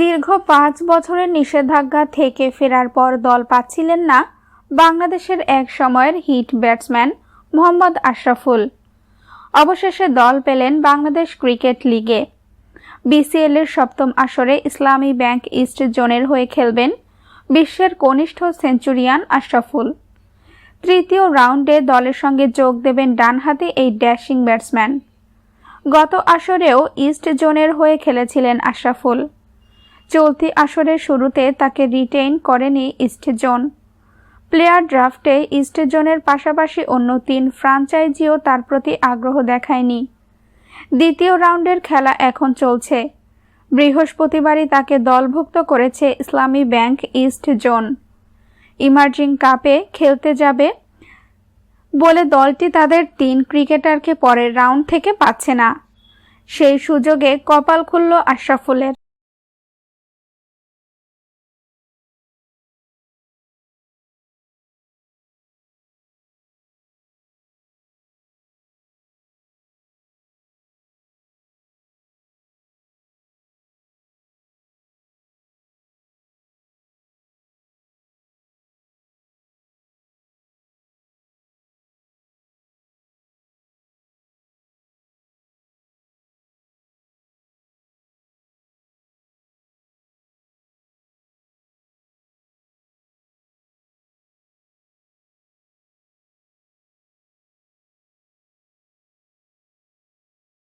দীর্ঘ পাঁচ বছরের নিষেধাজ্ঞা থেকে ফেরার পর দল পাচ্ছিলেন না বাংলাদেশের এক সময়ের হিট ব্যাটসম্যান মোহাম্মদ আশরাফুল। অবশেষে দল পেলেন বাংলাদেশ ক্রিকেট লিগে। বিসিএল এর সপ্তম আসরে ইসলামী ব্যাংক ইস্ট জোনের হয়ে খেলবেন বিশ্বের কনিষ্ঠ সেঞ্চুরিয়ান আশরাফুল। তৃতীয় রাউন্ডে দলের সঙ্গে যোগ দেবেন ডানহাতি এই ড্যাশিং ব্যাটসম্যান। গত আসরেও ইস্ট জোনের হয়ে খেলেছিলেন আশরাফুল। চলতি আসরের শুরুতে তাকে রিটেইন করেনি ইস্ট জোন। প্লেয়ার ড্রাফটে ইস্ট জোনের পাশাপাশি অন্য তিন ফ্রাঞ্চাইজিও তার প্রতি আগ্রহ দেখায়নি। দ্বিতীয় রাউন্ডের খেলা এখন চলছে। বৃহস্পতিবারই তাকে দলভুক্ত করেছে ইসলামী ব্যাংক ইস্ট জোন। ইমার্জিং কাপে খেলতে যাবে বলে দলটি তাদের তিন ক্রিকেটারকে পরের রাউন্ড থেকে পাচ্ছে না। সেই সুযোগে কপাল খুলল আশরাফুলের।